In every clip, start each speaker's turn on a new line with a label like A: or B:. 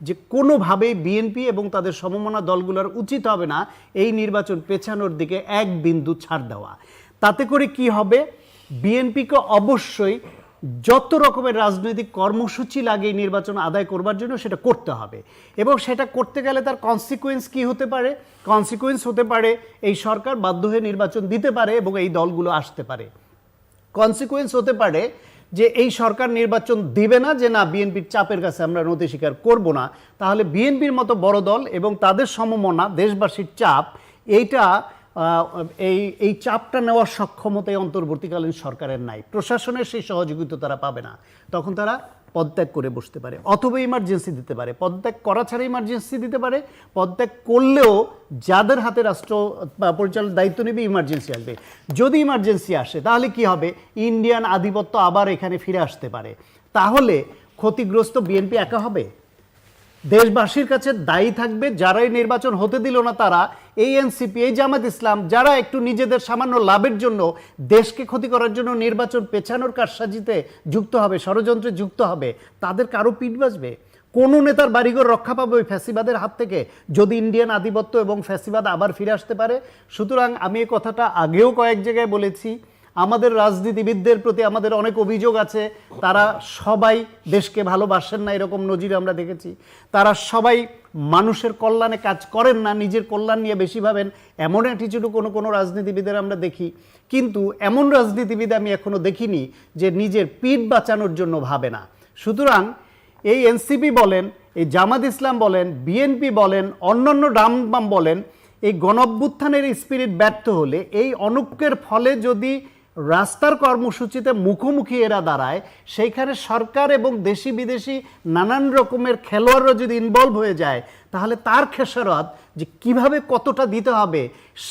A: যে কোনোভাবেই বিএনপি এবং তাদের সমমনা দলগুলোর উচিত হবে না এই নির্বাচন পেছানোর দিকে এক বিন্দু ছাড় দেওয়া। তাতে করে কি হবে? বিএনপিকে অবশ্যই যত রকমের রাজনৈতিক কর্মসূচি লাগে নির্বাচন আদায় করবার জন্য সেটা করতে হবে। এবং সেটা করতে গেলে তার কনসিকুয়েন্স কি হতে পারে? কনসিকুয়েন্স হতে পারে এই সরকার বাধ্য হয়ে নির্বাচন দিতে পারে এবং এই দলগুলো আসতে পারে। কনসিকুয়েন্স হতে পারে যে এই সরকার নির্বাচন দিবে না, যে না, বিএনপির চাপের কাছে আমরা নথি স্বীকার করব না, তাহলে বিএনপির মতো বড় দল এবং তাদের সমমনা, দেশবাসীর চাপ, এইটা এই এই চাপটা নেওয়ার সক্ষমতায় অন্তর্বর্তীকালীন সরকারের নাই। প্রশাসনের সেই সহযোগিতা তারা পাবে না। তখন তারা পদত্যাগ করে বসতে পারে, অথবা ইমার্জেন্সি দিতে পারে। পদত্যাগ করা ছাড়া ইমার্জেন্সি দিতে পারে, পদত্যাগ করলেও যাদের হাতে রাষ্ট্র পরিচালনার দায়িত্ব নেবে ইমার্জেন্সি আসবে। যদি ইমার্জেন্সি আসে, তাহলে কি হবে? ইন্ডিয়ান আধিপত্য আবার এখানে ফিরে আসতে পারে। তাহলে ক্ষতিগ্রস্ত বিএনপি একা হবে? দেশবাসীর কাছে দায়ী থাকবে যারাই নির্বাচন হতে দিল না তারা, এই এনসিপি, এই জামাত ইসলাম, যারা একটু নিজেদের সামান্য লাভের জন্য দেশকে ক্ষতি করার জন্য নির্বাচন পেছানোর কারসাজিতে যুক্ত হবে, ষড়যন্ত্রে যুক্ত হবে, তাদের কারও পিঠ বাজবে কোন নেতার বাড়িঘর রক্ষা পাবে ওই ফ্যাসিবাদের হাত থেকে? যদি ইন্ডিয়ান আধিপত্য এবং ফ্যাসিবাদ আবার ফিরে আসতে পারে? সুতরাং আমি এই কথাটা আগেও কয়েক জায়গায় বলেছি আমাদের রাজনীতিবিদদের প্রতি আমাদের অনেক অভিযোগ আছে, তারা সবাই দেশকে ভালোবাসেন না, এরকম নজির আমরা দেখেছি। তারা সবাই মানুষের কল্যাণে কাজ করেন না, নিজের কল্যাণ নিয়ে বেশি ভাবেন, এমন অ্যাটিচিউডও কোনো কোনো রাজনীতিবিদের আমরা দেখি। কিন্তু এমন রাজনীতিবিদ আমি এখনও দেখিনি যে নিজের পিঠ বাঁচানোর জন্য ভাবে না। সুতরাং এই এনসিপি বলেন, এই জামাত ইসলাম বলেন, বিএনপি বলেন, অন্যান্য ডামবাম বলেন, এই গণঅভ্যুত্থানের স্পিরিট ব্যর্থ হলে এই অনৈক্যের ফলে যদি রাস্তার কর্মসূচিতে মুখোমুখি এরা দাঁড়ায়। সেইখানে সরকার এবং দেশি বিদেশি নানান রকমের খেলোয়াড়রা যদি ইনভলভ হয়ে যায় তাহলে তার খেসারত যে কীভাবে কতটা দিতে হবে,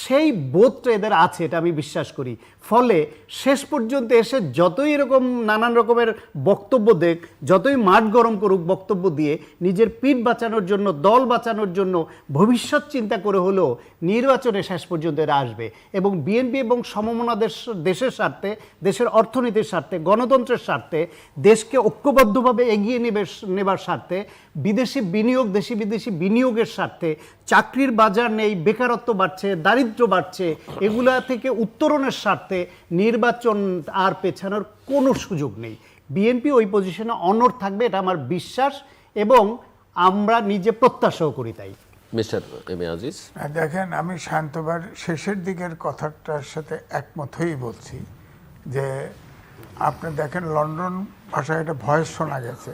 A: সেই বোধটা এদের আছে, এটা আমি বিশ্বাস করি। ফলে শেষ পর্যন্ত এসে যতই এরকম নানান রকমের বক্তব্য দেখ, যতই মাঠ গরম করুক বক্তব্য দিয়ে, নিজের পিঠ বাঁচানোর জন্য, দল বাঁচানোর জন্য, ভবিষ্যৎ চিন্তা করে হলেও নির্বাচনে শেষ পর্যন্ত এরা আসবে। এবং বিএনপি এবং সমমনা দেশ, দেশের স্বার্থে, দেশের অর্থনীতির স্বার্থে, গণতন্ত্রের স্বার্থে, দেশকে ঐক্যবদ্ধভাবে এগিয়ে নেবে, নেবার স্বার্থে, বিদেশি বিনিয়োগ, দেশি বিদেশি বিনিয়োগের স্বার্থে চাকরির বাজার নেই বেকারত্ব বাড়ছে দারিদ্র বাড়ছে এগুলা থেকে উত্তরণের স্বার্থে নির্বাচন আর পেছানোর কোনো সুযোগ নেই। বিএনপি ওই পজিশনে অনড় থাকবে এটা আমার বিশ্বাস এবং আমরা নিজে প্রত্যাশাও করি তাই।
B: Mister M Aziz.
C: আর দেখেন আমি শান্তবার শেষের দিকের কথাটার সাথে একমত হয়েই বলছি যে আপনি দেখেন লন্ডন ভাষায় একটা ভয়েস শোনা গেছে।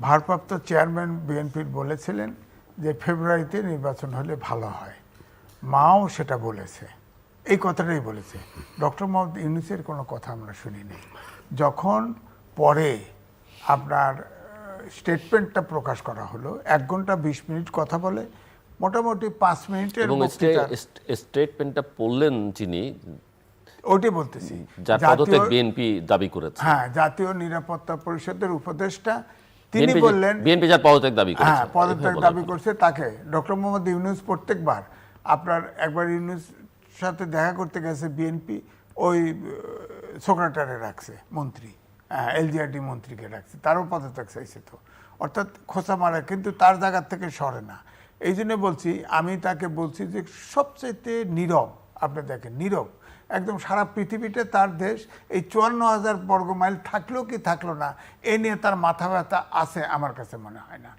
C: ভারপ্রাপ্ত চেয়ারম্যান বিএনপির বলেছিলেন যে ফেব্রুয়ারিতে নির্বাচন হলে ভালো হয়। মাও সেটা বলেছে। এই কথাটাই বলেছে। ডক্টর মোহাম্মদ ইউনুসের কোনো কথা আমরা শুনিনি যখন পরে আপনার স্টেটমেন্টটা প্রকাশ করা হলো এক ঘণ্টা বিশ মিনিট কথা বলে মোটামুটি পাঁচ মিনিটের
B: স্টেটমেন্টটা পড়লেন যিনি
C: ওইটাই বলতেছি।
B: যার
C: জাতীয়-
B: পদত্যাগ বিএনপি দাবি করেছে।
C: হ্যাঁ জাতীয় নিরাপত্তা পরিষদের উপদেষ্টা তিনি বললেন
B: বিএনপি যার পদত্যাগ দাবি করেছে।
C: হ্যাঁ পদত্যাগ দাবি করছে তাকে। ডক্টর মোহাম্মদ ইউনুস প্রত্যেকবার আপনার একবার ইউনুস সাথে দেখা করতে গেছে বিএনপি ওই সেক্রেটারে রাখছে মন্ত্রী এলজিআরডি মন্ত্রীকে রাখছে তারও পদত্যাগ চাইছে তো। অর্থাৎ খোঁচা মারা কিন্তু তার জায়গার থেকে সরে না। এই জন্য বলছি আমি তাকে বলছি যে সবচেয়ে নীরব আপনি দেখেন নীরব। একদম সারা পৃথিবীতে তার দেশ এই চুয়ান্ন হাজার বর্গ মাইল থাকলেও কি থাকল না, এ নিয়ে তার মাথা ব্যথা আছে আমার কাছে মনে হয় না।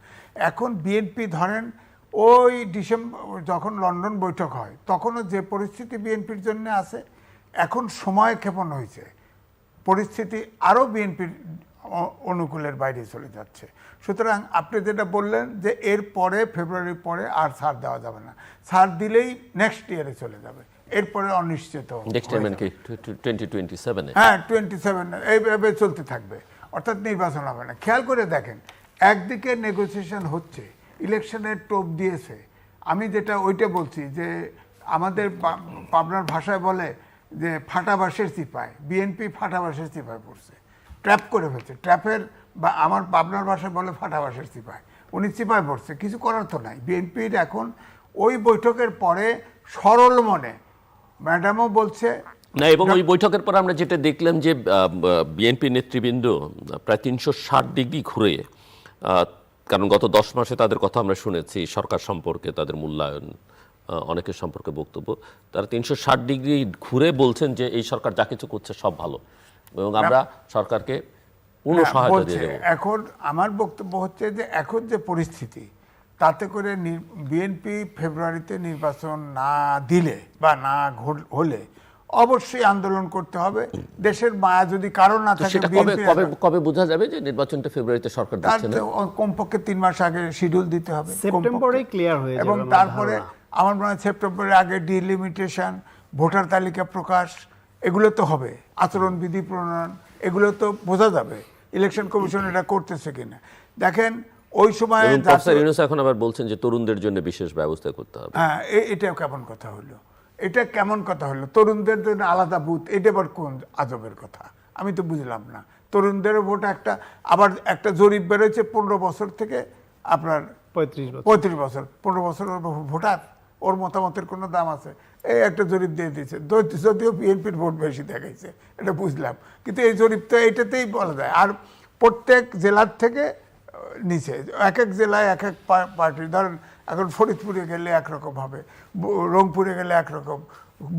C: এখন বিএনপি ধরেন, ওই ডিসেম্বর, যখন লন্ডন বৈঠক হয়, তখনও যে পরিস্থিতি বিএনপির জন্য আছে, এখন সময় ক্ষেপণ হয়েছে। পরিস্থিতি আরও বিএনপির অনুকূলের বাইরে চলে যাচ্ছে। সুতরাং আপনি যেটা বললেন যে এর পরে, ফেব্রুয়ারির পরে আর ছাড় দেওয়া যাবে না। ছাড় দিলেই নেক্সট ইয়ারে চলে যাবে। এরপরে অনিশ্চিত
B: নেক্সট টাইম কি টোয়েন্টি সেভেনে
C: হ্যাঁ টোয়েন্টি সেভেন এইভাবে চলতে থাকবে। অর্থাৎ নির্বাচন হবে না। খেয়াল করে দেখেন একদিকে নেগোসিয়েশন হচ্ছে ইলেকশনের টোপ দিয়েছে। আমি যেটা ওইটা বলছি যে আমাদের পাবনার ভাষায় বলে যে ফাটাবাসের চিপায় বিএনপি ফাটাবাসের চিপায় পড়ছে। ট্র্যাপ করে ফেলছে। ট্র্যাপের বা আমার পাবনার ভাষায় বলে ফাটাবাসের চিপায় উনি চিপায় পড়ছে। কিছু করার তো নাই। বিএনপির এখন ওই বৈঠকের পরে সরল মনে ম্যাডামও বলছে
B: না এবং ওই বৈঠকের পর আমরা যেটা দেখলাম যে বিএনপি নেতৃবৃন্দ প্রায় তিনশো ষাট ডিগ্রি ঘুরে কারণ গত দশ মাসে তাদের কথা আমরা শুনেছি সরকার সম্পর্কে তাদের মূল্যায়ন অনেকের সম্পর্কে বক্তব্য তারা তিনশো ষাট ডিগ্রি ঘুরে বলছেন যে এই সরকার যা কিছু করছে সব ভালো। এবং আমরা সরকারকে পূর্ণ
C: হ্যাঁ,
B: সহায়তা দিয়ে
C: এখন আমার বক্তব্য হচ্ছে যে এখন যে পরিস্থিতি তাতে করে বিএনপি ফেব্রুয়ারিতে নির্বাচন না দিলে বা না হলে অবশ্যই আন্দোলন করতে হবে। দেশের মায়া যদি কারও না থাকে
B: কবে কবে কবে বোঝা যাবে যে নির্বাচনটা ফেব্রুয়ারিতে সরকার দিচ্ছে না?
C: কমপক্ষে তিন মাস আগে শিডিউল দিতে হবে।
A: সেপ্টেম্বরেই clear হয়ে যাবে
C: এবং তারপরে আমার মনে হয় সেপ্টেম্বরের আগে ডিলিমিটেশন ভোটার তালিকা প্রকাশ এগুলো তো হবে। আচরণবিধি প্রণয়ন এগুলো তো বোঝা যাবে। ইলেকশন কমিশন এটা করতেছে কিনা। দেখেন ওই সময়
B: প্রফেসর ইউনুস এখন আবার বলছেন যে তরুণদের জন্য বিশেষ ব্যবস্থা করতে হবে।
C: হ্যাঁ এটা কেমন কথা হলো? এটা কেমন কথা হলো? তরুণদের জন্য আলাদা বুথ এটা আবার কোন আজবের কথা? আমি তো বুঝলাম না। তরুণদের ভোট একটা আবার একটা জরিপ বেরোচ্ছে পনেরো বছর থেকে আপনার
A: পঁয়ত্রিশ বছর।
C: পঁয়ত্রিশ বছর। পনেরো বছর ভোটার ওর মতামতের কোনো দাম আছে। এই একটা জরিপ দিয়ে দিয়েছে। যদিও বিএনপির ভোট বেশি দেখাইছে এটা বুঝলাম। কিন্তু এই জরিপ তো এইটাতেই বলা যায়। আর প্রত্যেক জেলার থেকে নিচে। এক এক জেলায় এক এক পার্টি। ধরেন, এখন ফরিদপুরে গেলে একরকম হবে রংপুরে গেলে একরকম,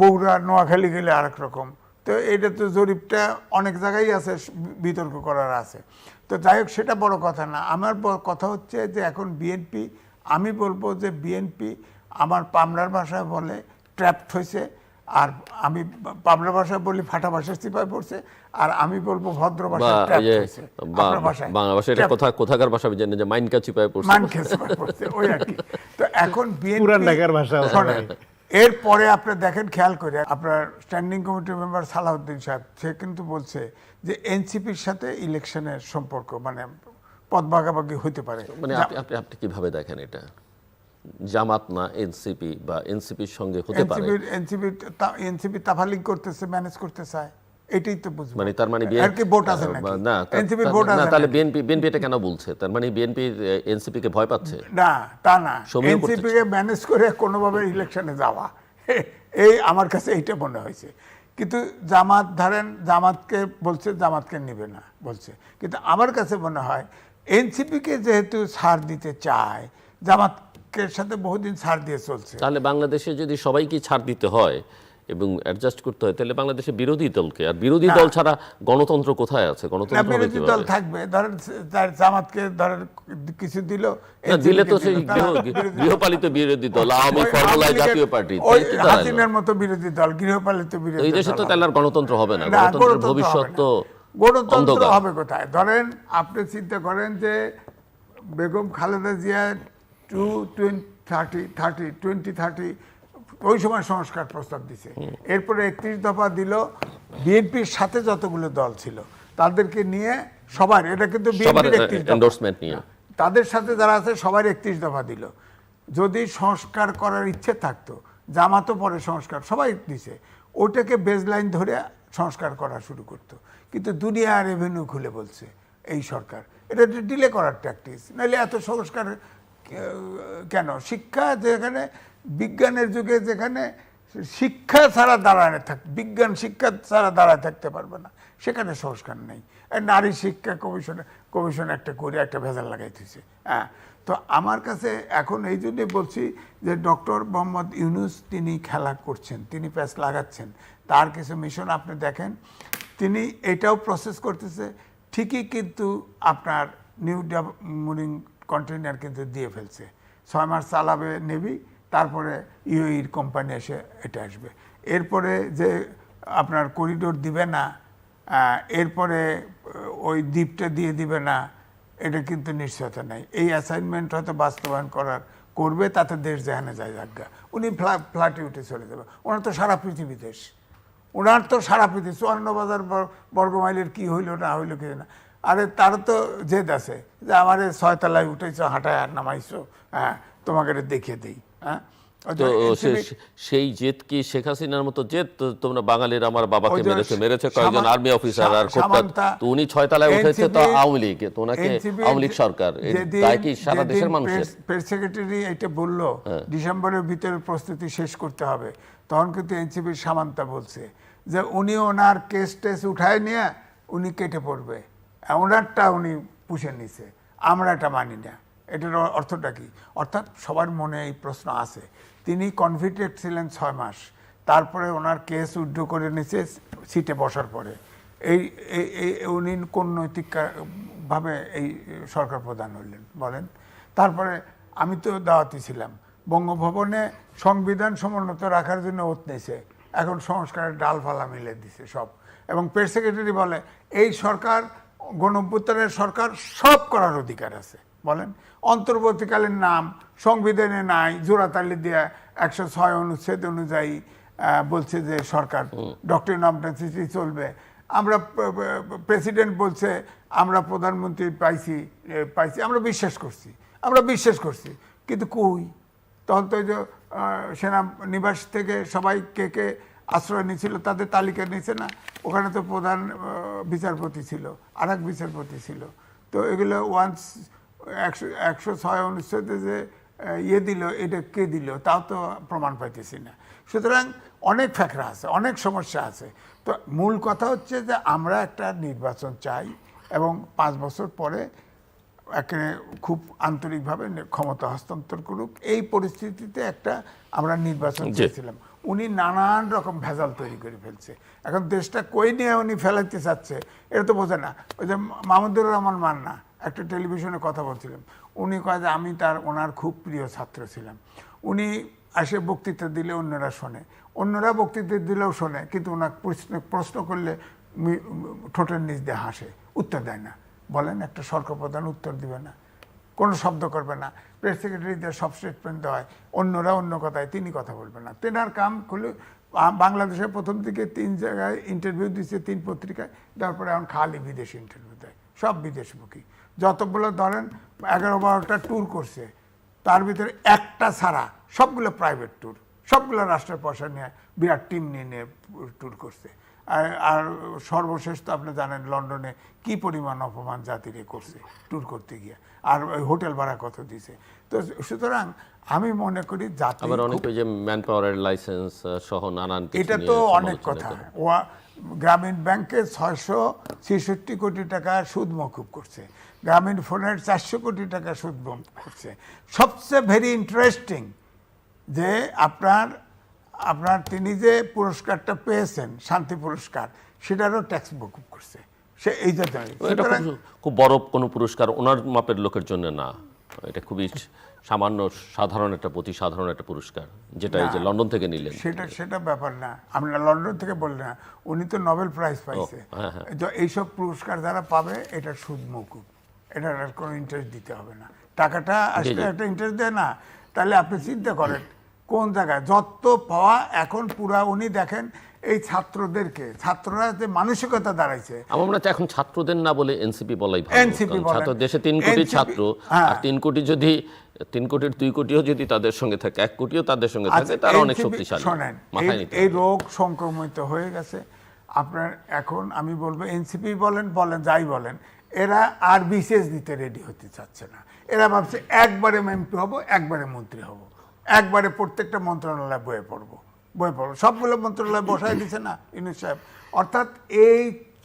C: বগুড়া, নোয়াখালী গেলে আরেক রকম। তো এটা তো জরিপটা অনেক জায়গায় আছে বিতর্ক করার আছে। তো যাই হোক, সেটা বড় কথা না। আমার কথা হচ্ছে যে এখন বিএনপি, আমি বলব যে বিএনপি আমার পামরার ভাষায় বলে ট্র্যাপড হয়েছে। আর আমি পাবনা ভাষায় বলি ফাটা ভাষায় চিপায় পড়ছে আর আমি বলব ভদ্র
B: বা
C: ভাষায়
B: এই
C: ট্র্যাপড
B: যে
C: হয়েছে
B: বা-
C: আপনার ভাষায়
B: বাংলা ভাষায় এটা কোথা কোথাকার ভাষা আমি জানি যে মাইন কাছি পায় পড়ছে
C: চিপায় পড়ছে ওই আর কি। তো এখন বিএনপি
A: পুরান ঢাকার ভাষা
C: এরপরে আপনি দেখেন খেয়াল করে আপনার স্ট্যান্ডিং কমিটির মেম্বার সালাউদ্দিন সাহেব সে কিন্তু বলছে যে এনসিপির সাথে ইলেকশনের সম্পর্ক মানে পদ ভাগাভাগি হইতে পারে।
B: মানে আপনি আপনি আপনি কীভাবে দেখেন এটা? জামাত না এনসিপি বা এনসিপির সঙ্গে হতে পারে।
C: এনসিপি তাফালিং করতেছে ম্যানেজ করতে চায় এটাই তো বুঝব।
B: মানে তার মানে
C: আর কি ভোট আছে
B: না তা-
C: ভোট
B: না তাহলে বিএনপি বিএনপি এটা কেন বলছে? তার মানে বিএনপি এনসিপি কে ভয় পাচ্ছে?
C: না তা না। এনসিপি কে ম্যানেজ করে কোনোভাবে ইলেকশনে যাওয়া। এই আমার কাছে এইটা মনে হয়েছে। কিন্তু জামাত ধরেন জামাতকে বলছে জামাতকে নিবে না বলছে। কিন্তু আমার কাছে মনে হয় এনসিপিকে যেহেতু ছাড় দিতে চায় সাথে বহুদিন ছাড় দিয়ে চলছে।
B: তাহলে বাংলাদেশে যদি সবাইকে ছাড় দিতে হয় এবং অ্যাডজাস্ট করতে হয় তাহলে বাংলাদেশে বিরোধী দলকে আর বিরোধী দল ছাড়া গণতন্ত্র কোথায় আছে? গণতন্ত্র
C: বিরোধী দল থাকবে। ধরেন তার জামাতকে ধরেন কিছু দিল
B: দিলে তো সেই। গৃহপালিত বিরোধী দল আওয়ামী ফর্মুলায় জাতীয় পার্টি?
C: হাসিনার মতো বিরোধী দল গৃহপালিত বিরোধী
B: এই দেশে তো তাহলে আর গণতন্ত্র হবে না।
C: না,
B: গণতন্ত্রের ভবিষ্যৎ তো
C: গণতন্ত্র হবে কোথায়? ধরেন আপনি চিন্তা করেন যে Begum Khaleda Zia two thirty thirty twenty thirty ওই সময় সংস্কার প্রস্তাব দিছে। এরপরে একত্রিশ দফা দিল বিএনপির সাথে যতগুলো দল ছিল তাদেরকে নিয়ে সবার এটা কিন্তু বিএনপির একত্রিশ তাদের সাথে যারা আছে সবার একত্রিশ দফা দিল। যদি সংস্কার করার ইচ্ছে থাকতো জামাতও পরে সংস্কার সবাই দিছে। ওটাকে বেজলাইন ধরে সংস্কার করা শুরু করতো। কিন্তু দুনিয়া রেভিনিউ খুলে বলছে এই সরকার। এটা ডিলে করার প্র্যাকটিস নাহলে এত সংস্কার কেন? শিক্ষা যেখানে, বিজ্ঞানের যুগে যেখানে শিক্ষা ছাড়া দাঁড়ায় থাক, বিজ্ঞান শিক্ষা ছাড়া দাঁড়ায় থাকতে পারবে না, সেখানে সংস্কার নেই। নারী শিক্ষা কমিশনে, কমিশন একটা করে একটা ভেজাল লাগাইতেছে। হ্যাঁ তো আমার কাছে এখন এই জন্যই বলছি যে ডক্টর মোহাম্মদ ইউনুস তিনি খেলা করছেন, তিনি প্যাচ লাগাচ্ছেন। তার কিছু মিশন আপনি দেখেন, তিনি এটাও প্রসেস করতেছে। ঠিকই কিন্তু আপনার নিউ মুনিং কন্টেইনার কিন্তু দিয়ে ফেলছে। ছয় মাস চালাবে নেভি তারপরে ইউইর কোম্পানি এসে এটা আসবে। এরপরে যে আপনার করিডোর দিবে না এরপরে ওই দ্বীপটা দিয়ে দিবে না, এটা কিন্তু নিশ্চয়তা নাই। এই অ্যাসাইনমেন্ট হয়তো বাস্তবায়ন করার করবে, তাতে দেশ যেখানে যায় যাজ্ঞা উনি ফ্লা- ফ্ল্যাটে উঠে চলে যাবে। ওনার তো সারা পৃথিবী দেশ। ওনার তো সারা পৃথিবী, চুয়ান্ন বাজার বর্গমাইলের কী হইল না হইল কি না আরে তার তো জেদ আছে যে আমার ছয়তলায় উঠেছো হাঁটায় আর নামাইছো। হ্যাঁ তোমাকে দেখিয়ে দিই। হ্যাঁ?
B: তো সেই জেদ কি শেখ হাসিনার মতো জেদ? তোমরা বাঙালির আমার বাবাকে মেরেছে মেরেছে কয়েকজন আর্মি অফিসার আর তো উনি ছয় তলায় উঠেছে তো আওয়ামী লীগ তো ওনাকে আওয়ামী লীগ সরকার। দায় কি সারা দেশের মানুষের?
C: প্রেস সেক্রেটারি এটা বলল
B: হ্যাঁ।
C: ডিসেম্বরের ভিতরে প্রস্তুতি শেষ করতে হবে। তখন কিন্তু এনসিপির সামান্তা বলছে যে উনি ওনার কেস টেস উঠায় নিয়ে উনি কেটে পড়বে। ওনারটা উনি পুষে নিছে। আমরা এটা মানি না। এটার অর্থটা কি? অর্থাৎ সবার মনে এই প্রশ্ন আছে। তিনি কনভিক্টেড ছিলেন ছয় মাস। তারপরে ওনার কেস উইথড্র করে নিছে সিটে বসার পরে। এই, এই- উনি কোন নৈতিকভাবে এই সরকার প্রধান হইলেন বলেন? তারপরে আমি তো দাওয়াতি ছিলাম। বঙ্গভবনে সংবিধান সমুন্নত রাখার জন্য ওত নিয়েছে এখন সংস্কারের ডালফালা মিলে দিছে সব। এবং প্রেস সেক্রেটারি বলে, এই সরকার গণভ্যুত্থানের সরকার সব করার অধিকার আছে। বলেন অন্তর্বর্তীকালীন নাম সংবিধানে নাই জোড়াতালি দেয়া একশো ছয় অনুচ্ছেদ অনুযায়ী বলছে যে সরকার ডক্টর নমটেন্সিটি চলবে। আমরা প্রেসিডেন্ট বলছে আমরা প্রধানমন্ত্রী পাইছি পাইছি আমরা বিশ্বাস করছি আমরা বিশ্বাস করছি। কিন্তু কই? তখন তো সেনা নিবাস থেকে সবাই কে কে আশ্রয় নিয়েছিল তাদের তালিকা নিয়েছে না। ওখানে তো প্রধান বিচারপতি ছিল আর এক বিচারপতি ছিল। তো এগুলো ওয়ান্স একশো একশো ছয় অনুচ্ছেদে যে ইয়ে দিল এটা কে দিল তাও তো প্রমাণ পাইতেছি না। সুতরাং অনেক ফ্যাকরা আছে অনেক সমস্যা আছে। তো মূল কথা হচ্ছে যে আমরা একটা নির্বাচন চাই এবং পাঁচ বছর পরে একে খুব আন্তরিকভাবে ক্ষমতা হস্তান্তর করুক। এই পরিস্থিতিতে একটা আমরা নির্বাচন চেয়েছিলাম উনি নানান রকম ভেজাল তৈরি করে ফেলছে। এখন দেশটা কই নিয়ে উনি ফেলাইতে চাচ্ছে, এটা তো বোঝে না। ওই যে মাহমুদুর রহমান মান্না একটা টেলিভিশনে কথা বলছিলেন। উনি কয় যে, আমি তার, ওনার খুব প্রিয় ছাত্র ছিলাম। উনি এসে বক্তৃতা দিলে অন্যরা শোনে। অন্যরা বক্তৃতা দিলেও শোনে, কিন্তু ওনার প্রশ্ন প্রশ্ন করলে ঠোঁটের নিচ দিয়ে হাসে। উত্তর দেয় না। বলেন, একটা সরকার প্রধান উত্তর দিবে না। কোনো শব্দ করবে না। প্রেস সেক্রেটারিদের সব স্টেটমেন্ট দেওয়া হয়। অন্যরা অন্য কথায় তিনি কথা বলবেন না। তেনার কাম খুলে বাংলাদেশে প্রথম দিকে তিন জায়গায় ইন্টারভিউ দিচ্ছে তিন পত্রিকায়। তারপরে এখন খালি বিদেশি ইন্টারভিউ দেয়। সব বিদেশমুখী। যতগুলো ধরেন, এগারো বারোটা ট্যুর করছে। তার ভিতরে একটা ছাড়া সবগুলো প্রাইভেট ট্যুর সবগুলো রাষ্ট্রের পয়সা নিয়ে বিরাট টিম নিয়ে নিয়ে ট্যুর করছে। আর সর্বশেষ তো আপনি জানেন লন্ডনে কি পরিমাণ অপমান জাতিরে করছে ট্যুর করতে গিয়ে। আর ওই হোটেল ভাড়া কত দিছে। তো সুতরাং আমি মনে করি জাতি
B: আবার অনেক যে ম্যান পাওয়ারের লাইসেন্স সহ নানান
C: এটা তো অনেক কথা। ওয়া গ্রামীণ ব্যাংকে ছয়শো ছেষট্টি কোটি টাকা সুদ মকুব করছে। গ্রামীণ ফোনের চারশো কোটি টাকা সুদ মকুব করছে। সবচেয়ে ভেরি ইন্টারেস্টিং যে আপনার আপনার তিনি যে পুরস্কারটা পেয়েছেন শান্তি পুরস্কার সেটারও ট্যাক্স মকুব করছে। সে এই যে
B: এটা খুব বড় কোনো পুরস্কার ওনার মাপের লোকের জন্য না। এটা খুবই সামান্য সাধারণ একটা প্রতি সাধারণ একটা পুরস্কার যেটা এই যে লন্ডন থেকে নিলেন।
C: সেটা সেটা ব্যাপার না। আমরা লন্ডন থেকে বললেন না উনি তো নোবেল প্রাইজ পাইছে।
B: হ্যাঁ, হ্যাঁ।
C: তো এইসব পুরস্কার যারা পাবে এটা সুদ মকুব এটার আর কোনো ইন্টারেস্ট দিতে হবে না। টাকাটা আসলে। একটা ইন্টারেস্ট দেয় না। তাহলে আপনি চিন্তা করেন কোন জায়গায়? যত পাওয়া এখন পুরা উনি দেখেন এই ছাত্রদেরকে ছাত্ররা যে মানসিকতা দাঁড়াইছে।
B: আমার মনে হচ্ছে এখন ছাত্রদের না বলে এনসিপি বলাই ভালো। কারণ ছাত্র দেশে তিন কোটি ছাত্র
C: হ্যাঁ।
B: আর তিন কোটি যদি তিন কোটির দুই কোটিও যদি তাদের সঙ্গে থাকে এক কোটিও তাদের সঙ্গে থাকে
C: আচ্ছা,
B: তারা অনেক শক্তিশালী।
C: শোনেন এই-। রোগ সংক্রমিত হয়ে গেছে। আপনার এখন আমি বলব এনসিপি বলেন বলেন যাই বলেন এরা আর বিশেষ দিতে রেডি হতে চাচ্ছে না। এরা ভাবছে একবারে এমপি হব একবারে মন্ত্রী হব। একবারে প্রত্যেকটা মন্ত্রণালয় বয়ে পড়ব বয়ে পড়ব। সবগুলো মন্ত্রণালয় বসায় দিছে না ইউনুস সাহেব। অর্থাৎ এই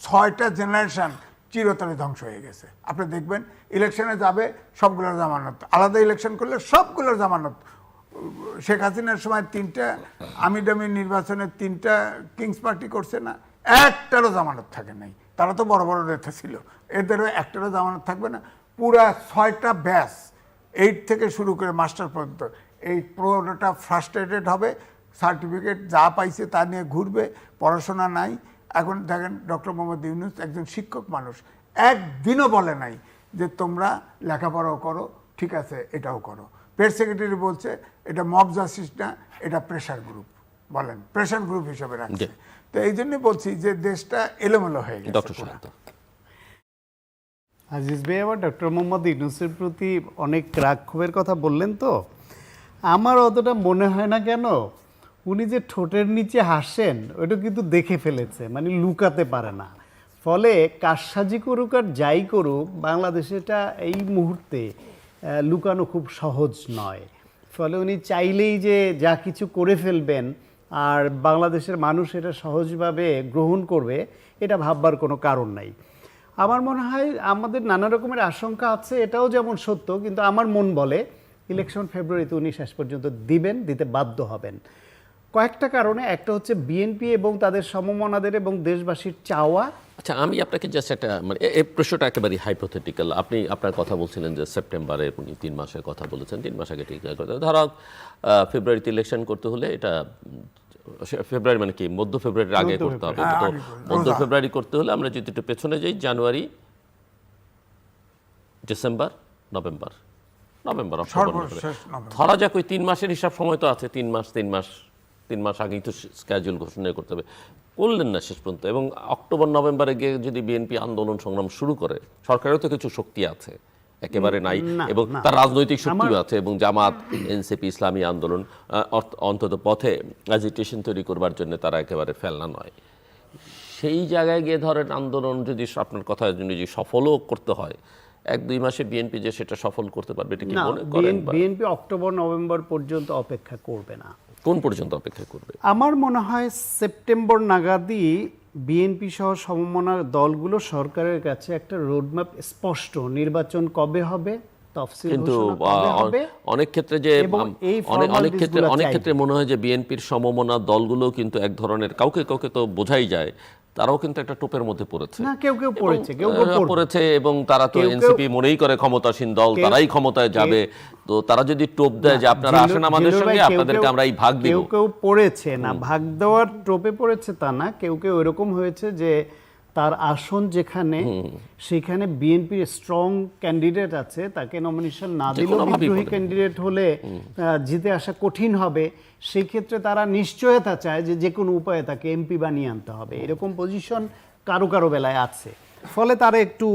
C: ছয়টা জেনারেশন চিরতরে ধ্বংস হয়ে গেছে। আপনি দেখবেন, ইলেকশনে যাবে, সবগুলোর জামানত। আলাদা ইলেকশন করলে সবগুলোর জামানত। শেখ হাসিনার সময় তিনটা আমি ডামি নির্বাচনে তিনটা কিংস পার্টি করছে না, একটারও জামানত থাকে নাই। তারা তো বড় বড় নেতা ছিল। এদেরও একটারও জামানত থাকবে না। পুরা ছয়টা ব্যাস এইট থেকে শুরু করে মাস্টার পর্যন্ত এই পুরোটা ফ্রাস্ট্রেটেড হবে সার্টিফিকেট যা পাইছে তা নিয়ে ঘুরবে পড়াশোনা নাই। এখন দেখেন ডক্টর মোহাম্মদ ইউনুস একজন শিক্ষক মানুষ একদিনও বলে নাই যে তোমরা লেখাপড়াও করো ঠিক আছে এটাও করো। প্রেস সেক্রেটারি বলছে এটা মব জাস্টিস না এটা প্রেশার গ্রুপ বলেন প্রেশার গ্রুপ হিসেবে রাখছে। তো এই জন্যই বলছি যে দেশটা এলোমেলো হয়ে গেছে
B: ডক্টর
A: আজিজ ভাই আবার ডক্টর মোহাম্মদ ইউনুসের প্রতি অনেক রাগ ক্ষোভের কথা বললেন তো? আমার অতটা মনে হয় না কেন, উনি যে ঠোঁটের নিচে হাসেন, ওটা কিন্তু দেখে ফেলেছে মানে লুকাতে পারে না। ফলে কারসাজি করুক আর যাই করুক বাংলাদেশেটা এই মুহূর্তে লুকানো খুব সহজ নয়। ফলে উনি চাইলেই যে যা কিছু করে ফেলবেন, আর বাংলাদেশের মানুষ এটা সহজভাবে গ্রহণ করবে, এটা ভাববার কোনো কারণ নাই। আমার মনে হয় আমাদের নানা রকমের আশঙ্কা আছে, এটাও যেমন সত্য, কিন্তু আমার মন বলে ইলেকশন ফেব্রুয়ারিতে উনি শেষ পর্যন্ত দিবেন দিতে বাধ্য হবেন। কয়েকটা কারণে একটা হচ্ছে বিএনপি এবং তাদের সমমনাদের এবং দেশবাসীর চাওয়া।
B: আচ্ছা আমি আপনাকে জাস্ট একটা মানে এই প্রশ্নটা একেবারে হাইপোথেটিক্যাল আপনি আপনার কথা বলছিলেন যে সেপ্টেম্বরে উনি তিন মাসের কথা বলেছেন তিন মাস আগে ঠিক কথা ধরো ফেব্রুয়ারিতে ইলেকশন করতে হলে এটা ফেব্রুয়ারি মানে কি মধ্য ফেব্রুয়ারির আগে করতে হবে।
C: হ্যাঁ,
B: তো মধ্য ফেব্রুয়ারি করতে হলে আমরা যদি একটু পেছনে যাই জানুয়ারি ডিসেম্বর নভেম্বর। নভেম্বর। ধরা যাক ওই তিন মাসের হিসাব সময় তো আছে তিন মাস তিন মাস তিন মাস আগেই তো স্ক্যাজুয়াল ঘোষণা করতে হবে। করলেন না শেষ পর্যন্ত। এবং অক্টোবর নভেম্বরে গিয়ে যদি বিএনপি আন্দোলন সংগ্রাম শুরু করে সরকারেও তো কিছু শক্তি আছে একেবারে নাই। এবং। তার রাজনৈতিক শক্তিও আছে এবং জামাত এনসিপি ইসলামী আন্দোলন অন্তত পথে অ্যাজিটেশন তৈরি করবার জন্য তারা একেবারে ফেলনা নয়। সেই জায়গায় গিয়ে ধরেন আন্দোলন যদি আপনার কথা যদি সফলও করতে হয় এক দুই মাসে বিএনপি যে সেটা সফল করতে পারবে এটা কি মনে করেন
A: বিএনপি অক্টোবর নভেম্বর পর্যন্ত অপেক্ষা করবে না।
B: কোন পর্যন্ত অপেক্ষা করবে?
A: আমার মনে হয় সেপ্টেম্বর নাগাদই বিএনপি সহ সমমনার দলগুলো সরকারের কাছে একটা রোডম্যাপ স্পষ্ট নির্বাচন কবে হবে
B: কিন্তু অনেক ক্ষেত্রে যে অনেক ক্ষেত্রে অনেক ক্ষেত্রে মনে হয় যে বিএনপির সমমনা দলগুলো কিন্তু এক ধরনের কাউকে কাউকে তো বোঝাই যায় তারাও কিন্তু একটা টোপের মধ্যে পড়েছে।
A: না কেউ কেউ পড়েছে কেউ কেউ
B: পড়েছে এবং তারা তো এনসিপি মনেই করে ক্ষমতাসীন দল তারাই ক্ষমতায় যাবে। তো তারা যদি টোপ দেয় যে আপনারা আসেন আমাদের সঙ্গে আপনাদেরকে আমরা এই ভাগ দিব।
A: কেউ কেউ পড়েছে না ভাগ দেওয়ার টোপে পড়েছে তা না কেউ কেউ এরকম হয়েছে যে তার আসন যেখানে সেখানে বিএনপির স্ট্রং ক্যান্ডিডেট আছে তাকে নমিনেশন না দিলেও বিদ্রোহী ক্যান্ডিডেট হলে জিতে আসা কঠিন হবে। সেই ক্ষেত্রে তারা নিশ্চয়তা চায় যে যে কোনো উপায়ে তাকে এমপি বানিয়ে আনতে হবে। এরকম পজিশন কারও কারও বেলায় আছে। ফলে তারা একটু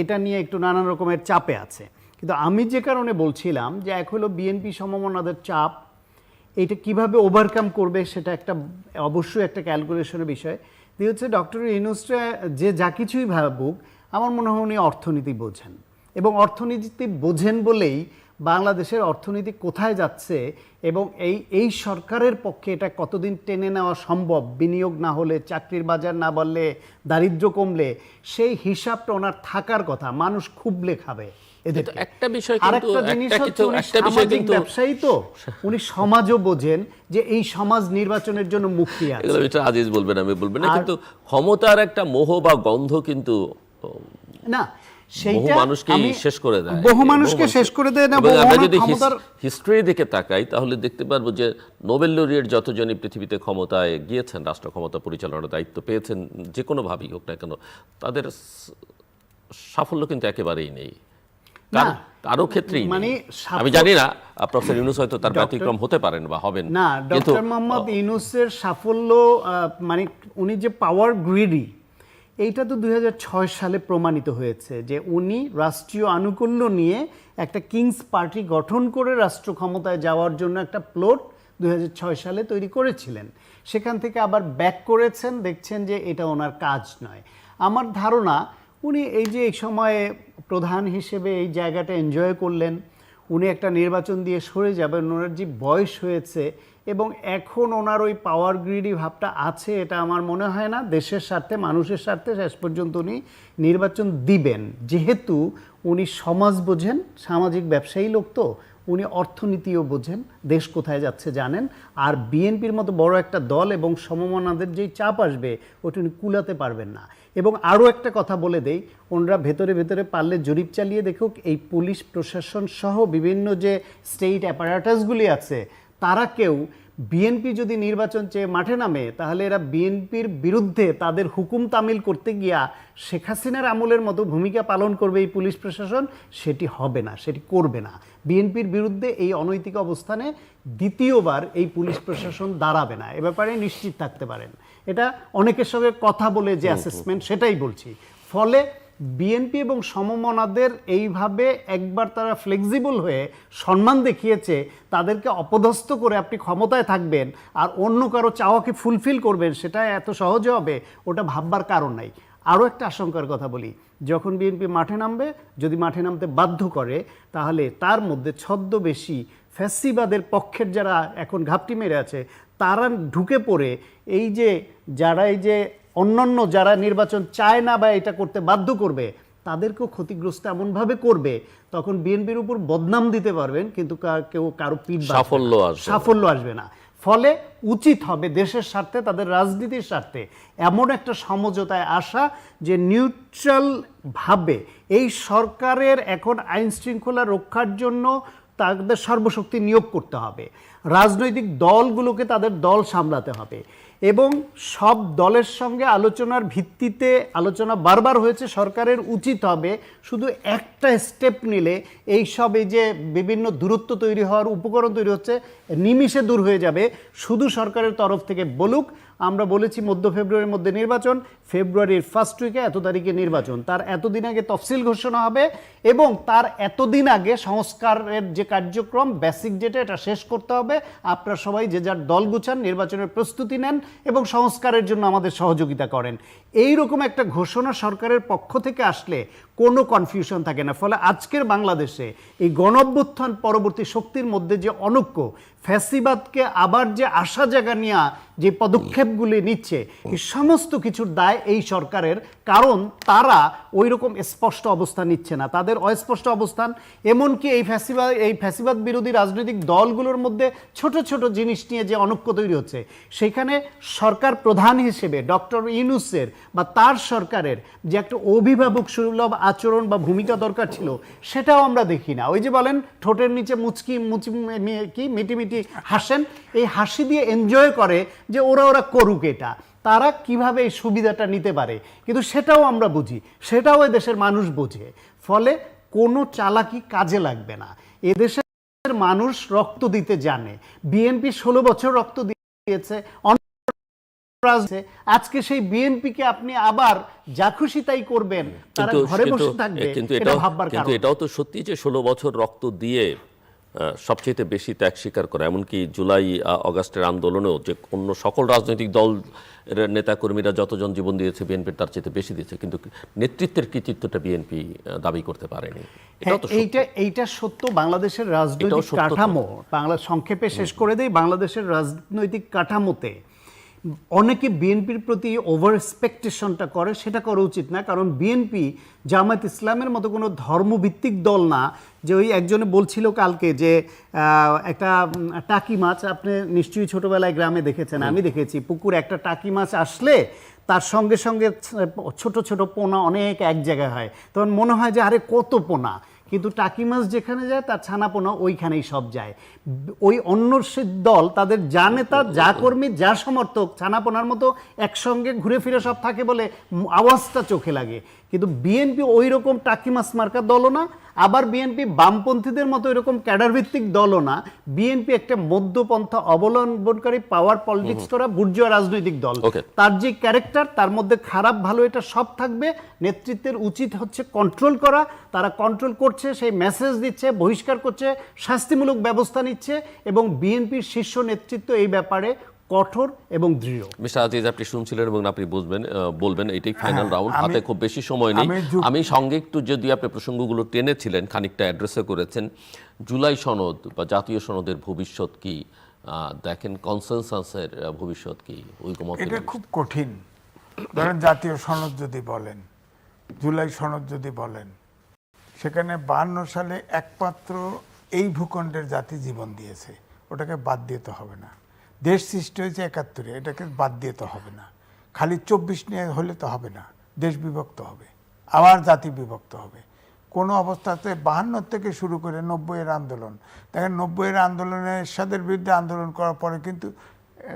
A: এটা নিয়ে একটু নানান রকমের চাপে আছে। কিন্তু আমি যে কারণে বলছিলাম যে এক হলো বিএনপি সমমনাদের চাপ এটা কীভাবে ওভারকাম করবে সেটা একটা অবশ্যই একটা ক্যালকুলেশনের বিষয়। দিয়ে হচ্ছে ডক্টর ইউনুসরা যে যা কিছুই ভাবুক, আমার মনে হয় উনি অর্থনীতি বোঝেন। এবং অর্থনীতি বোঝেন বলেই বাংলাদেশের অর্থনীতি কোথায় যাচ্ছে এবং এই এই সরকারের পক্ষে এটা কতদিন টেনে নেওয়া সম্ভব? বিনিয়োগ না হলে, চাকরির বাজার না বাড়লে দারিদ্র কমলে, সেই হিসাবটা ওনার থাকার কথা। মানুষ খুবলে খাবে। এদের
B: কিন্তু একটা বিষয়
A: আরেকটা জিনিস হচ্ছে উনি সামাজিক ব্যবসায়ী তো। উনি সমাজও বোঝেন যে এই সমাজ নির্বাচনের জন্য মুক্তি আছে।
B: এগুলো মিস্টার আজিজ বলবেন আমি বলবেন না কিন্তু ক্ষমতার একটা মোহ বা গন্ধ কিন্তু
A: না সেইটা
B: মানুষকে শেষ করে দেয়।
A: বহু মানুষকে শেষ করে দেয় না
B: আমরা যদি হিস্ট্রি দিকে তাকাই তাহলে দেখতে পারব যে নোবেল লরিয়েট যতজনই পৃথিবীতে ক্ষমতায় গিয়েছেন রাষ্ট্র ক্ষমতা পরিচালনার দায়িত্ব পেয়েছেন যে কোনো ভাবেই হোক না কেন তাদের সাফল্য কিন্তু একেবারেই নেই। কার- কারও ক্ষেত্রেই
A: মানে
B: মানে আমি জানি না প্রফেসর ইউনুস হয়তো তার ব্যতিক্রম হতে পারেন বা হবেন।
A: না ডক্টর মোহাম্মদ ইউনুসের সাফল্য মানে উনি যে পাওয়ার গ্রিডি এইটা তো দুই সালে প্রমাণিত হয়েছে যে উনি রাষ্ট্রীয় আনুকূল্য নিয়ে একটা কিংস পার্টি গঠন করে রাষ্ট্র ক্ষমতায় যাওয়ার জন্য একটা প্লট দুই হাজার ছয় সালে তৈরি করেছিলেন। সেখান থেকে আবার ব্যাক করেছেন দেখছেন যে এটা ওনার কাজ নয়। আমার ধারণা উনি এই যে এই সময়ে প্রধান হিসেবে এই জায়গাটা এনজয় করলেন, উনি একটা নির্বাচন দিয়ে সরে যাবেন, ওনার যে বয়স হয়েছে এবং এখন ওনার ওই পাওয়ার গ্রিডি ভাবটা আছে, এটা আমার মনে হয় না, দেশের স্বার্থে, মানুষের স্বার্থে শেষ পর্যন্ত উনি নির্বাচন দিবেন। যেহেতু উনি সমাজ বোঝেন, সামাজিক ব্যবসায়ী লোক তো, উনি অর্থনীতিও বোঝেন, দেশ কোথায় যাচ্ছে জানেন, আর বিএনপির মতো বড় একটা দল এবং সমমানাদের যেই চাপ আসবে, ওটা উনি কুলাতে পারবেন না। এবং আরও একটা কথা বলে দেই ওনারা ভেতরে ভেতরে পারলে জরিপ চালিয়ে দেখুক, এই পুলিশ প্রশাসন সহ বিভিন্ন যে স্টেট অ্যাপারাটাসগুলি আছে, তারা কেউ বিএনপি যদি নির্বাচন চেয়ে মাঠে নামে, তাহলে এরা বিএনপির বিরুদ্ধে তাদের হুকুম তামিল করতে গিয়া শেখ হাসিনার আমলের মতো ভূমিকা পালন করবে এই পুলিশ প্রশাসন, সেটি হবে না, সেটি করবে না। বিএনপির বিরুদ্ধে এই অনৈতিক অবস্থানে দ্বিতীয়বার এই পুলিশ প্রশাসন দাঁড়াবে না, এ ব্যাপারে নিশ্চিত থাকতে পারেন। এটা অনেকের সঙ্গে কথা বলে যে অ্যাসেসমেন্ট সেটাই বলছি। ফলে বিএনপি এবং সমমনাদের এইভাবে একবার তারা ফ্লেক্সিবল হয়ে সম্মান দেখিয়েছে তাদেরকে অপদস্থ করে আপনি ক্ষমতায় থাকবেন আর অন্য কারও চাওয়াকে ফুলফিল করবেন সেটা এত সহজে হবে ওটা ভাববার কারণ নাই। আরও একটা আশঙ্কার কথা বলি যখন বিএনপি মাঠে নামবে যদি মাঠে নামতে বাধ্য করে তাহলে তার মধ্যে ছদ্মবেশী ফ্যাসিবাদের পক্ষের যারা এখন ঘাপটি মেরে আছে তারা ঢুকে পড়ে এই যে যারা এই যে অন্যান্য যারা নির্বাচন চায় না বা এটা করতে বাধ্য করবে তাদেরকেও ক্ষতিগ্রস্ত এমনভাবে করবে তখন বিএনপির উপর বদনাম দিতে পারবেন কিন্তু কেউ কারও পিঠ
B: সাফল্য
A: সাফল্য আসবে না। ফলে উচিত হবে দেশের স্বার্থে তাদের রাজনীতির স্বার্থে এমন একটা সমঝোতায় আসা যে নিউট্রাল ভাবে এই সরকারের এখন আইন শৃঙ্খলা রক্ষার জন্য তাদের সর্বশক্তি নিয়োগ করতে হবে। রাজনৈতিক দলগুলোকে তাদের দল সামলাতে হবে এবং সব দলের সঙ্গে আলোচনার ভিত্তিতে আলোচনা বারবার হয়েছে, সরকারের উচিত হবে শুধু একটা স্টেপ নিলে এই সব এই যে বিভিন্ন দূরত্ব তৈরি হওয়ার উপকরণ তৈরি হচ্ছে, নিমিষে দূর হয়ে যাবে। শুধু সরকারের তরফ থেকে বলুক আমরা বলেছি মধ্য ফেব্রুয়ারির মধ্যে নির্বাচন, ফেব্রুয়ারির ফার্স্ট উইকে এত তারিখে নির্বাচন। তার এতদিন আগে তফসিল ঘোষণা হবে এবং তার এতদিন আগে সংস্কারের যে কার্যক্রম বেসিক ডেটে এটা শেষ করতে হবে। আপনারা সবাই যে যার দল গুছান, নির্বাচনের প্রস্তুতি নেন এবং সংস্কারের জন্য আমাদের সহযোগিতা করেন। এই রকম একটা ঘোষণা সরকারের পক্ষ থেকে আসলে কোনো কনফিউশন থাকে না। ফলে আজকের বাংলাদেশে এই গণঅভ্যুত্থান পরবর্তী শক্তির মধ্যে যে অনৈক্য, ফ্যাসিবাদকে আবার যে আশা জায়গা নিয়ে যে পদক্ষেপগুলি নিচ্ছে, এই সমস্ত কিছুর দায় এই সরকারের। কারণ তারা ওই রকম স্পষ্ট অবস্থান নিচ্ছে না। তাদের অস্পষ্ট অবস্থান এমনকি এই ফ্যাসিবাদ এই ফ্যাসিবাদ বিরোধী রাজনৈতিক দলগুলোর মধ্যে ছোট ছোট জিনিস নিয়ে যে অনৈক্য তৈরি হচ্ছে, সেখানে সরকার প্রধান হিসেবে ডক্টর ইউনুসের বা তার সরকারের যে একটা অভিভাবক সুলভ আচরণ বা ভূমিকা দরকার ছিল, সেটাও আমরা দেখি না। ওই যে বলেন, ঠোঁটের নিচে মুচকি, মুচি কি মিটি মিটি হাসেন, এই হাসি দিয়ে এনজয় করে যে ওরা ওরা করুক এটা। তারা কীভাবে এই সুবিধাটা নিতে পারে? কিন্তু সেটাও আমরা বুঝি সেটাও দেশের মানুষ বোঝে। ফলে কোনো চালাকি কাজে লাগবে না। এদেশের মানুষ রক্ত দিতে জানে। বিএনপি ষোলো বছর রক্ত দিয়েছে আজকে সেই বিএনপিকে আপনি আবার যা খুশি তাই করবেন তারা ঘরে বসে থাকবে
B: কিন্তু এটাও তো সত্যি যে ষোলো বছর রক্ত দিয়ে সবচেয়ে বেশি ত্যাগ স্বীকার করে এমনকি জুলাই অগাস্টের আন্দোলনেও যে অন্য সকল রাজনৈতিক দল নেতা কর্মীরা যতজন জীবন দিয়েছে বিএনপির তার চেয়ে বেশি দিয়েছে কিন্তু নেতৃত্বের কৃতিত্বটা বিএনপি দাবি করতে পারেনি।
A: হ্যাঁ, এইটা এইটা সত্য বাংলাদেশের রাজনৈতিক। কাঠামো বাংলা সংক্ষেপে শেষ করে দেয় বাংলাদেশের রাজনৈতিক কাঠামোতে অনেকে বিএনপির প্রতি ওভার এক্সপেকটেশনটা করে, সেটা করা উচিত না। কারণ বিএনপি জামাত ইসলামের মতো কোনো ধর্মভিত্তিক দল না যে ওই একজনে বলছিল কালকে যে একটা টাকি মাছ আপনি নিশ্চয়ই ছোটবেলায় গ্রামে দেখেছেন, আমি দেখেছি। পুকুর একটা টাকি মাছ আসলে তার সঙ্গে সঙ্গে ছোট ছোট পোনা অনেক এক জায়গায় হয়। তখন মনে হয় যে আরে কত পোনা। কিন্তু টাকি মাছ যেখানে যায়, তার ছানা পোনা ওইখানেই সব যায়। ওই অন্য দল, তাদের যা নেতা, যা কর্মী, যা সমর্থক, ছানাপোনার মতো একসঙ্গে ঘুরে ফিরে সব থাকে বলে আওয়াজটা চোখে লাগে। কিন্তু বিএনপি ওই রকম টাকি মাছ মার্কা দলও না আবার বিএনপি বামপন্থীদের মতো এরকম ক্যাডার ভিত্তিক দলও না। বিএনপি একটা মধ্যপন্থা অবলম্বনকারী পাওয়ার পলিটিক্স করা বুর্জুয়া রাজনৈতিক দল। তার যে ক্যারেক্টার তার মধ্যে খারাপ ভালো এটা সব থাকবে। নেতৃত্বের উচিত হচ্ছে কন্ট্রোল করা। তারা কন্ট্রোল করছে সেই মেসেজ দিচ্ছে বহিষ্কার করছে শাস্তিমূলক ব্যবস্থা নিচ্ছে এবং বিএনপির শীর্ষ নেতৃত্ব এই ব্যাপারে কঠোর এবং দৃঢ়।
B: মিস্টার আজিজ আপনি শুনছিলেন এবং আপনি বুঝবেন বলবেন এটাই ফাইনাল রাউন্ড হাতে খুব বেশি সময় নেই।
C: আমি
B: সঙ্গে একটু যদি আপনি প্রসঙ্গগুলো টেনেছিলেন খানিকটা অ্যাড্রেসে করেছেন জুলাই সনদ বা জাতীয় সনদের ভবিষ্যৎ কি? দেখেন কনসেনসাসের ভবিষ্যৎ কি? ঐকমত্যের
C: এটা খুব কঠিন। ধরেন জাতীয় সনদ যদি বলেন জুলাই সনদ যদি বলেন সেখানে বান্ন সালে একমাত্র এই ভূখণ্ডের জাতি জীবন দিয়েছে। ওটাকে বাদ দিতে হবে না। দেশ সৃষ্টি হয়েছে একাত্তরে, এটাকে বাদ দিয়ে তো হবে না। খালি চব্বিশ নিয়ে হলে তো হবে না, দেশ বিভক্ত হবে, আবার জাতি বিভক্ত হবে। কোনো অবস্থাতে বাহান্ন থেকে শুরু করে নব্বইয়ের আন্দোলন। দেখেন নব্বইয়ের আন্দোলনের সাদের বিরুদ্ধে আন্দোলন করার পরে কিন্তু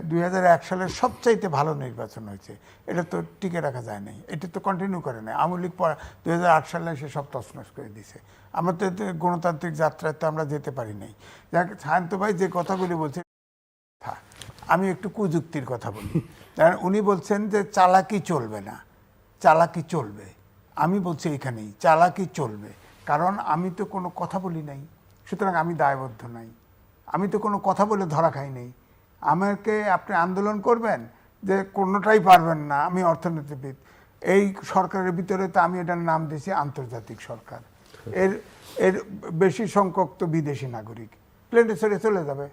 C: দুই এক সালের সবচাইতে ভালো নির্বাচন হয়েছে। এটা তো টিকে রাখা যায় নাই, এটা তো কন্টিনিউ করে নাই। আওয়ামী লীগ দুই হাজার আট সালে এসে সব তছনছ করে দিছে আমরা তো গণতান্ত্রিক যাত্রায় তো আমরা যেতে পারি নাই। যাক সায়ন্ত ভাই যে কথাগুলি বলছে। আমি একটু কুযুক্তির কথা বলি। কারণ উনি বলছেন যে চালাকি চলবে না। চালাকি চলবে। আমি বলছি এখানেই চালাকি চলবে। কারণ আমি তো কোনো কথা বলি নাই। সুতরাং আমি দায়বদ্ধ নাই। আমি তো কোনো কথা বলে ধরা খাই নাই। আমাকে আপনি আন্দোলন করবেন যে কোনোটাই পারবেন না, আমি অর্থনীতিবিদ। এই সরকারের ভিতরে তো আমি এটার নাম দিয়েছি আন্তর্জাতিক সরকার। এর এর বেশি সংখ্যক তো বিদেশি নাগরিক। প্লেনে ছেড়ে চলে যাবে।